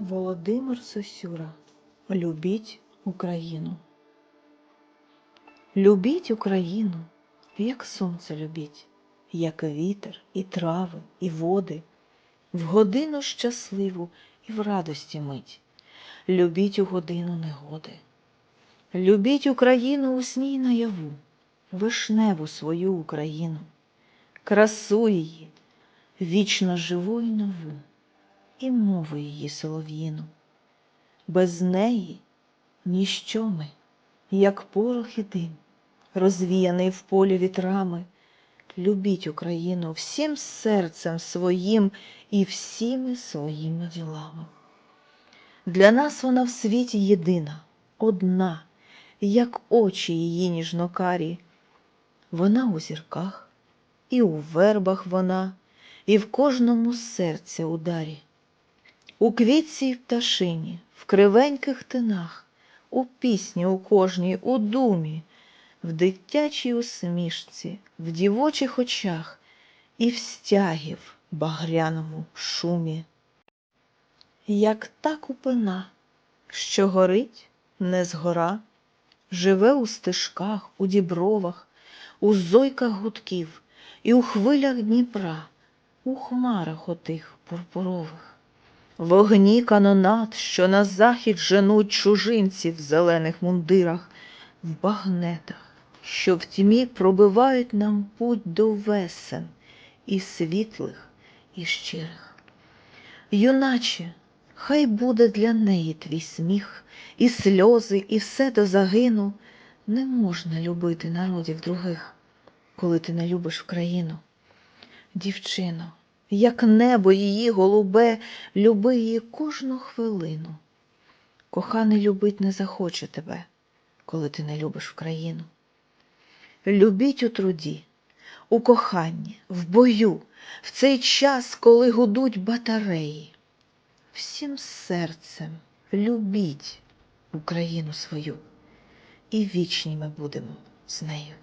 Володимир Сосюра. Любіть Україну. Любіть Україну, як сонце любіть, як вітер, і трави, і води, в годину щасливу і в радості мить. Любіть у годину негоди. Любіть Україну у сні й наяву, вишневу свою Україну, красу її, вічно живу й нову, і мову її солов'їну. Без неї ніщо ми, як порох і дим, розвіяний в полі вітрами. Любіть Україну всім серцем своїм і всіми своїми ділами. Для нас вона в світі єдина, одна, як очі її ніжнокарі. Вона у зірках, і у вербах вона, і в кожному серці ударі. У квітці й пташині, в кривеньких тинах, у пісні у кожній, у думі, в дитячій усмішці, в дівочих очах і в стягів багряному шумі. Як та купина, що горить не згора, живе у стежках, у дібровах, у зойках гудків і у хвилях Дніпра, у хмарах отих пурпурових. Вогні канонат, що на захід женуть чужинці в зелених мундирах, в багнетах, що в тьмі пробивають нам путь до весен і світлих, і щирих. Юначе, хай буде для неї твій сміх, і сльози, і все до загину. Не можна любити народів других, коли ти не любиш Україну. Дівчино, як небо її голубе, люби її кожну хвилину. Коханий любить не захоче тебе, коли ти не любиш Україну. Любіть у труді, у коханні, в бою, в цей час, коли гудуть батареї. Всім серцем любіть Україну свою, і вічні ми будемо з нею.